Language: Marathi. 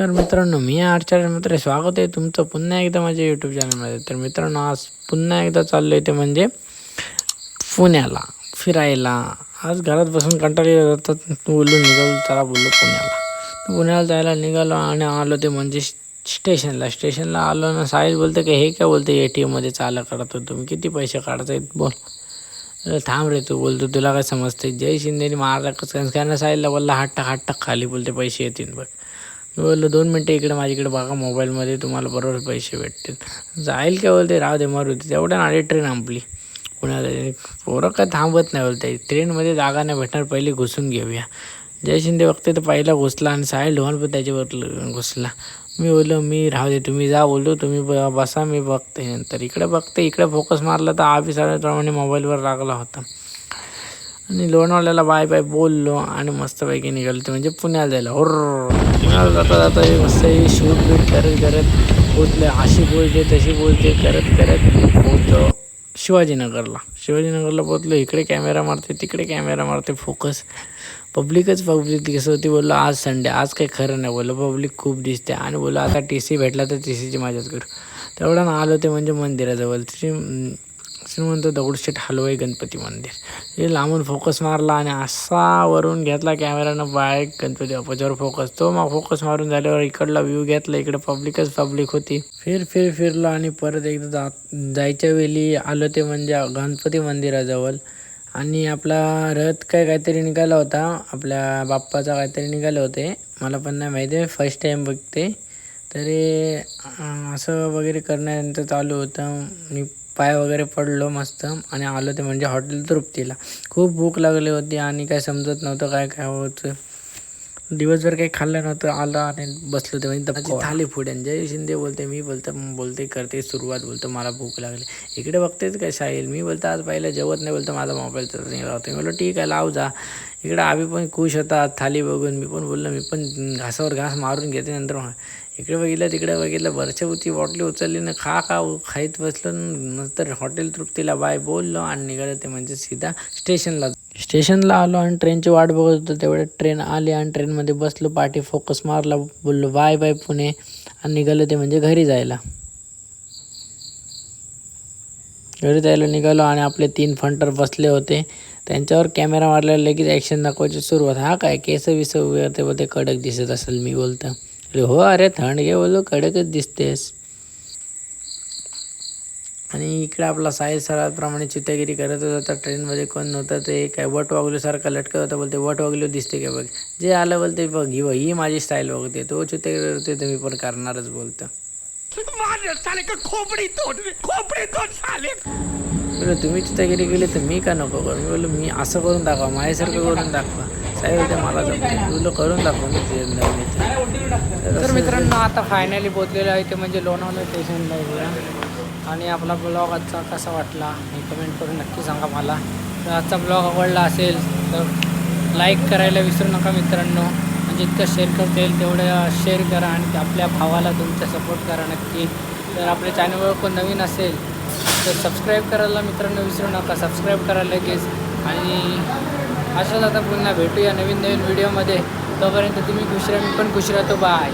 नमस्कार मित्रांनो मी आचार्य मित्र स्वागत आहे तुमचं पुन्हा एकदा माझ्या यूट्यूब चॅनलमध्ये तर मित्रांनो आज पुन्हा एकदा चाललो आहे ते म्हणजे पुण्याला फिरायला. आज घरात बसून कंटाळी जातात. बोलून निघालो चला बोललो पुण्याला. पुण्याला जायला निघालो आणि आलो ते म्हणजे स्टेशनला. स्टेशनला आलो ना साहिल बोलते की हे काय बोलते? ए टी एममध्ये चाला करत होतो तुम्ही किती पैसे काढतायत बोल. थांब रे तू बोलतो. तुला काय समजते जय शिंदेने मारला कसं कारण साहिलला बोलला हात टाक हात टाक खाली बोलते पैसे येतील बघ. मी बोललो दोन मिनटं इकडे माझ्याकडे बघा मोबाईलमध्ये तुम्हाला बरोबर पैसे भेटतील. जाईल काय बोलते राव दे मारुती तेवढ्या नाडी ट्रेन आपली. पुण्याला पोरं काय थांबत नाही बोलते. ट्रेनमध्ये जागा नाही भेटणार पहिले घुसून घेऊया. जय शिंदे बघते तर पहिला घुसला आणि साहिल ढोल पण त्याच्यावर घुसला. मी बोललो मी राहू दे तुम्ही जा बोललो तुम्ही ब- बसा मी बघते नंतर. इकडे बघते इकडे फोकस मारला तर आबी साडेप्रमाणे मोबाईलवर लागला होता. आणि लोणावळ्याला बाय बाय बोललो आणि मस्तपैकी निघालो. ते म्हणजे पुण्याला जायला. होर मला जाता जाता हे मस्त शूट बीट करत करत पोचले अशी बोलते तशी बोलते करत करत पोचलो शिवाजीनगरला. शिवाजीनगरला पोचलो इकडे कॅमेरा मारते तिकडे कॅमेरा मारते फोकस पब्लिकच पब्लिक दिसत होती. बोललो आज संडे आज काही खरं नाही. बोललो पब्लिक खूप दिसते. आणि बोललो आता टी सी भेटला तर टी सीची मजाच करू. तेवढं ना आलो ते म्हणजे मंदिराजवळ. तिची श्रीमंत दगडूशेठ हलवाई गणपती मंदिर. हे लांबून फोकस मारला आणि असा वरून घेतला कॅमेरानं बाय गणपती बाप्पाच्यावर फोकस तो मग फोकस मारून झाल्यावर इकडला व्ह्यू घेतला इकडे पब्लिकच पब्लिक होती. फिर फिर फिरलो आणि परत एकदा जात जायच्या वेळी आलो ते म्हणजे गणपती मंदिराजवळ. आणि आपला रथ काय काहीतरी निघाला होता आपल्या बाप्पाचा काहीतरी निघाले होते. मला पण नाही माहिती आहे फर्स्ट टाईम बघते. तरी असं वगैरे करण्याचं चालू होतं. मी पाय वगैरे पडलो मस्त आणि आलो ते म्हणजे हॉटेल तृप्तीला. खूप भूक लागली होती आणि काय समजत नव्हतं काय काय होतं दिवसभर काही खाल्लं नव्हतं आलं आणि बसलो ते म्हणजे थाली पुढे जय शिंदे बोलते मी बोलतो बोलते करते सुरुवात बोलतो मला भूक लागली. इकडे बघतेच काय साहिल मी बोलतो आज पहिलं जेवत नाही बोलतो माझा मोबाईल तर निघाला होता मी बोललो ठीक आहे लाव जा. इकडे आम्ही पण खुश होता थाली बघून. मी पण बोललो मी पण घासावर घास मारून घेते नंतर मग इकडे बघितलं तिकडे बघितलं बरच्या बॉटली उचलली ना खा खा खाईत बसलो नंतर हॉटेल तृप्तीला बाय बोललो आणि निघालं ते म्हणजे सीधा स्टेशनला. स्टेशनला आलो आणि ट्रेनची वाट बघत होतो तेवढ्यात ट्रेन आली आणि ट्रेनमध्ये बसलो पाठी फोकस मारला बोललो बाय बाय पुणे. आणि निघालं ते म्हणजे घरी जायला. घरी जायला निघालो आणि आपले तीन फंटर बसले होते. त्यांच्यावर कॅमेरा मारल्यावर लगेच ॲक्शन दाखवायची सुरुवात. हा काय केस विस वगैरे ते कडक दिसत असेल मी बोलतो. अरे हो अरे थंड घे बोललो कडकच दिसतेस आणि इकडे आपला साहिल सराप्रमाणे चित्तगिरी करत होता तर ट्रेनमध्ये कोण नव्हतं ते काय वट वागल्यासारखं लटकत होता बोलते वट वागलो दिसते का बघ जे आलं बोलते बघ ही बघ ही माझी स्टाईल बघते तो चित्तगिरी होते तर मी पण करणारच बोलतो तुम्ही चित्तगिरी गेली तर मी का नको करू? मी बोललो मी असं करून दाखवा माझ्यासारखं करून दाखवा. साहेब बोलते मला जमते मी बोललो करून दाखवा मी ते नवीन इथे. तर मित्रांनो आता फायनली पोचलेलं आहे ते म्हणजे लोणावळा स्टेशनला उभ्या आणि आपला ब्लॉग आजचा कसा वाटला हे कमेंट करून नक्की सांगा मला. तर आजचा ब्लॉग आवडला असेल तर लाईक करायला विसरू नका मित्रांनो. म्हणजे इतकं शेअर करता येईल तेवढं शेअर करा आणि आपल्या भावाला तुमचा सपोर्ट करा नक्की. तर आपल्या चॅनलवर कोण नवीन असेल तर सबस्क्राईब करायला मित्रांनो विसरू नका. सबस्क्राईब करायला लगेच. आणि असंच आता पुन्हा भेटूया नवीन नवीन व्हिडिओमध्ये तोपर्यंत तुम्ही खुश राहा मी पण खुश राहतो. बाय